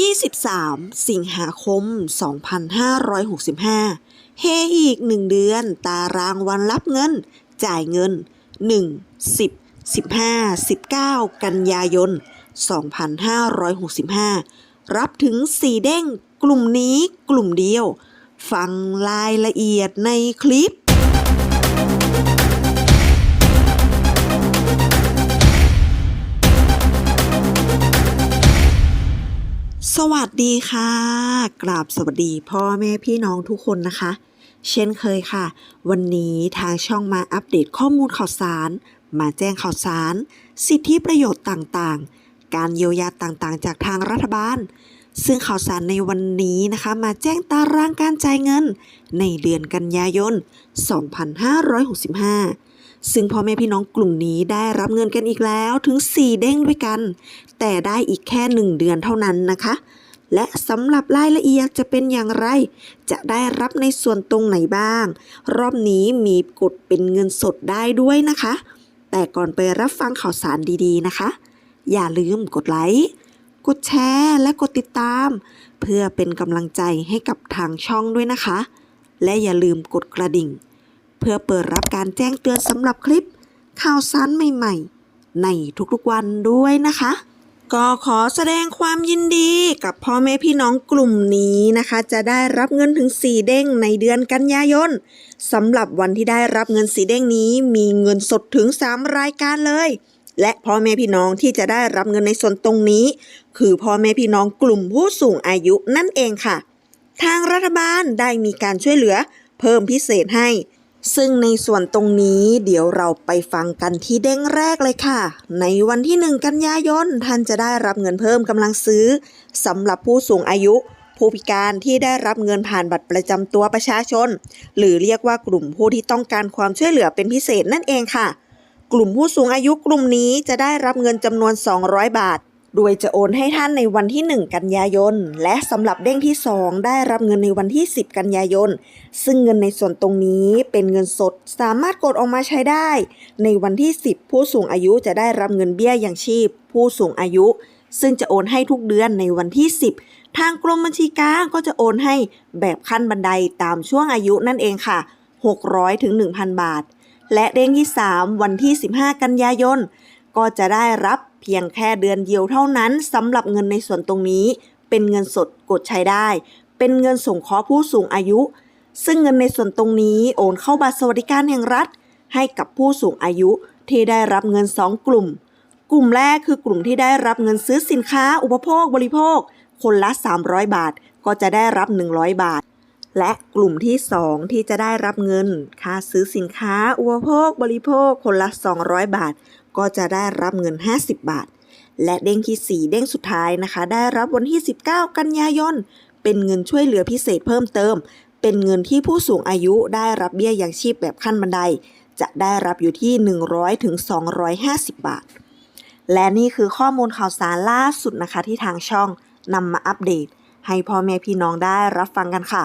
23 สิงหาคม 2565 เฮอีก 1 เดือน ตารางวันรับเงิน จ่ายเงิน 1 10 15 19 กันยายน 2565 รับถึง 4 เด้ง กลุ่มนี้กลุ่มเดียว ฟังรายละเอียดในคลิป สวัสดีค่ะ กราบสวัสดีพ่อแม่พี่น้องทุกคนนะคะ เช่นเคยค่ะ วันนี้ทางช่องมาอัปเดตข้อมูลข่าวสาร มาแจ้งข่าวสาร สิทธิประโยชน์ต่างๆ การเยียวยาต่างๆ จากทางรัฐบาล ซึ่งข่าวสารในวันนี้นะคะ มาแจ้งตารางการจ่ายเงิน ในเดือนกันยายน 2565 ซึ่งพ่อแม่พี่น้องกลุ่มนี้ได้รับเงินกันอีกแล้วถึง 4 เด้งด้วยกัน แต่ได้อีกแค่ 1 เดือนเท่านั้นนะคะ และสำหรับรายละเอียดจะเป็นอย่างไร จะได้รับในส่วนตรงไหนบ้าง รอบนี้มีกดเป็นเงินสดได้ด้วยนะคะ แต่ก่อนไปรับฟังข่าวสารดีๆนะคะ อย่าลืมกดไลค์กดแชร์และกดติดตาม เพื่อเป็นกำลังใจให้กับทางช่องด้วยนะคะ และอย่าลืมกดกระดิ่ง เพื่อเปิดรับการแจ้งเตือนสำหรับคลิป ข่าวสารใหม่ๆ ในทุกๆวันด้วยนะคะ ก็ขอแสดงความยินดีกับพ่อแม่พี่น้องกลุ่มนี้นะคะ จะได้รับเงินถึง 4 เด้งในเดือนกันยายนสำหรับวันที่ได้รับเงินสีเด้งนี้ มีเงินสดถึง 3 รายการเลยและพ่อแม่พี่น้องที่จะได้รับเงินในส่วนตรงนี้ คือพ่อแม่พี่น้องกลุ่มผู้สูงอายุนั่นเองค่ะ ทางรัฐบาลได้มีการช่วยเหลือ เพิ่มพิเศษให้ ซึ่งในส่วนตรงนี้เดี๋ยวเราไปฟังกันที่เด้งแรกเลยค่ะ ในวันที่ 1 กันยายนท่านจะได้รับเงินเพิ่มกำลังซื้อสำหรับผู้สูงอายุ ผู้พิการที่ได้รับเงินผ่านบัตรประจำตัวประชาชน หรือเรียกว่ากลุ่มผู้ที่ต้องการความช่วยเหลือเป็นพิเศษนั่นเองค่ะ กลุ่มผู้สูงอายุกลุ่มนี้จะได้รับเงินจำนวน 200 บาท โดยจะโอนให้ท่านในวันที่ 1 กันยายน และสำหรับเด้งที่ 2 ได้รับเงินในวันที่ 10 กันยายน ซึ่งเงินในส่วนตรงนี้เป็นเงินสดสามารถกดออกมาใช้ได้ ในวันที่ 10 ผู้สูงอายุจะได้รับเงินเบี้ยอย่างชีพ ผู้สูงอายุ ซึ่งจะโอนให้ทุกเดือนในวันที่ 10 ทางกรมบัญชีกลางก็จะโอนให้แบบขั้นบันไดตามช่วงอายุนั่นเองค่ะ 600ถึง1,000 บาท และเด้งที่ 3 วันที่ 15 กันยายน ก็จะได้รับเพียงแค่เดือนเดียวเท่านั้นสำหรับเงินในส่วนตรงนี้ เป็นเงินสดกดใช้ได้ เป็นเงินส่งเคราะห์ผู้สูงอายุ ซึ่งเงินในส่วนตรงนี้โอนเข้าบัตรสวัสดิการแห่งรัฐ ให้กับผู้สูงอายุที่ได้รับเงิน 2 กลุ่ม กลุ่มแรกคือกลุ่มที่ได้รับเงินซื้อสินค้าอุปโภคบริโภค คนละ 300 บาท ก็จะได้รับ 100 บาท และกลุ่มที่ 2 ที่จะได้รับเงิน ค่าซื้อสินค้า อุปโภค บริโภค คนละ 200 บาท ก็จะได้รับเงิน 50 บาท และเด้งที่ 4 เด้งสุดท้ายนะคะ ได้รับวันที่ 19 กันยายน เป็นเงินช่วยเหลือพิเศษเพิ่มเติม เป็นเงินที่ผู้สูงอายุได้รับเบี้ยยังชีพแบบขั้นบันได จะได้รับอยู่ที่ 100ถึง250 บาท และนี่คือข้อมูลข่าวสารล่าสุดนะคะที่ทางช่องนำมาอัปเดต ให้พ่อแม่พี่น้องได้รับฟังกันค่ะ